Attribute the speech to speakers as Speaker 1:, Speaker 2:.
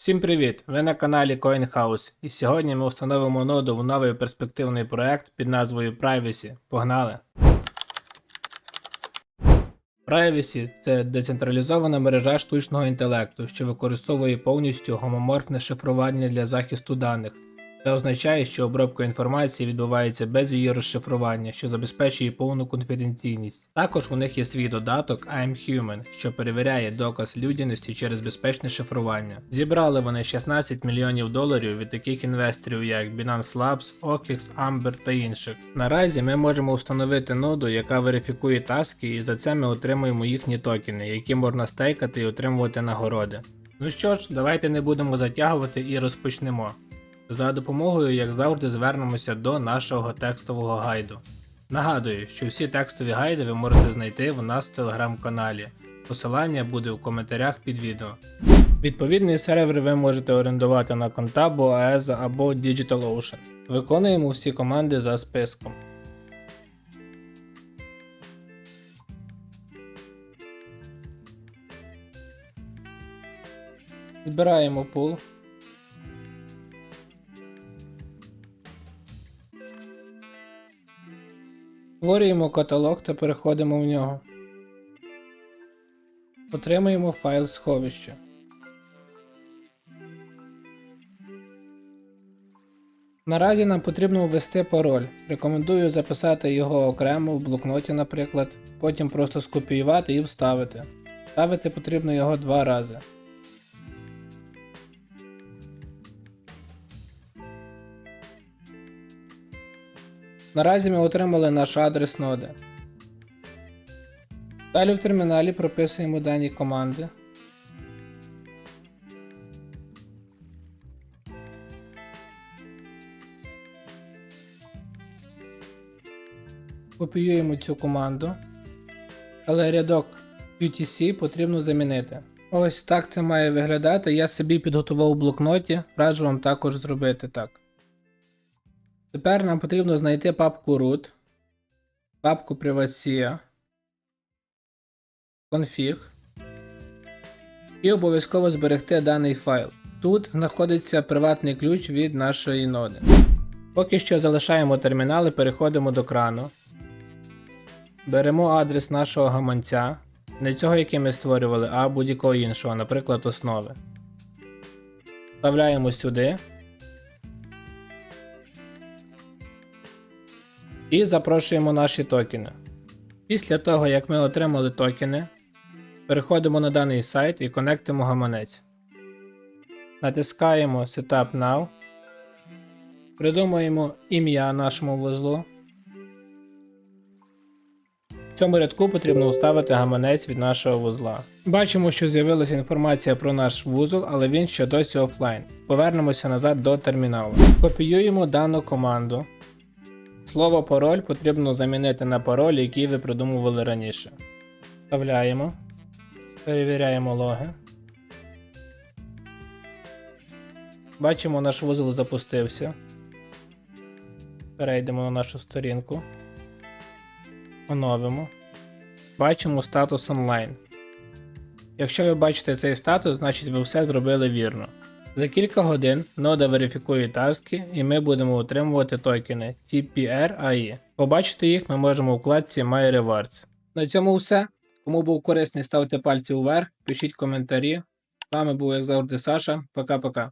Speaker 1: Всім привіт! Ви на каналі CoinHouse і сьогодні ми встановимо ноду в новий перспективний проект під назвою Privacy. Погнали! Privacy – це децентралізована мережа штучного інтелекту, що використовує повністю гомоморфне шифрування для захисту даних. Це означає, що обробка інформації відбувається без її розшифрування, що забезпечує повну конфіденційність. Також у них є свій додаток I'm Human, що перевіряє доказ людяності через безпечне шифрування. Зібрали вони 16 мільйонів доларів від таких інвесторів, як Binance Labs, OKX, Amber та інших. Наразі ми можемо встановити ноду, яка верифікує таски, і за це ми отримуємо їхні токени, які можна стейкати і отримувати нагороди. Ну що ж, давайте не будемо затягувати і розпочнемо. За допомогою, як завжди, звернемося до нашого текстового гайду. Нагадую, що всі текстові гайди ви можете знайти в нас в телеграм-каналі. Посилання буде в коментарях під відео. Відповідний сервер ви можете орендувати на Contabo, AESA або DigitalOcean. Виконуємо всі команди за списком. Збираємо пул. Створюємо каталог та переходимо в нього. Отримуємо файл сховища. Наразі нам потрібно ввести пароль. Рекомендую записати його окремо в блокноті, наприклад, потім просто скопіювати і вставити. Ставити потрібно його два рази. Наразі ми отримали наш адрес ноди. Далі в терміналі прописуємо дані команди. Копіюємо цю команду, але рядок UTC потрібно замінити. Ось так це має виглядати. Я собі підготував у блокноті, раджу вам також зробити так. Тепер нам потрібно знайти папку root, папку privacy, config і обов'язково зберегти даний файл. Тут знаходиться приватний ключ від нашої ноди. Поки що залишаємо термінал і переходимо до крану. Беремо адрес нашого гаманця, не цього, який ми створювали, а будь-якого іншого, наприклад, основи. Вставляємо сюди. І запрошуємо наші токени. Після того, як ми отримали токени, переходимо на даний сайт і конектимо гаманець. Натискаємо Setup Now. Придумаємо ім'я нашому вузлу. В цьому рядку потрібно вставити гаманець від нашого вузла. Бачимо, що з'явилася інформація про наш вузол, але він ще досі офлайн. Повернемося назад до терміналу. Копіюємо дану команду. Слово пароль потрібно замінити на пароль, який ви придумували раніше. Вставляємо. Перевіряємо логи. Бачимо, наш вузол запустився. Перейдемо на нашу сторінку. Оновимо. Бачимо статус онлайн. Якщо ви бачите цей статус, значить ви все зробили вірно. За кілька годин нода верифікує таски, і ми будемо отримувати токени TPR AI. Побачити їх ми можемо у вкладці My Rewards. На цьому все. Кому був корисний, ставте пальці вверх, пишіть коментарі. З вами був, як завжди, Саша. Пока-пока.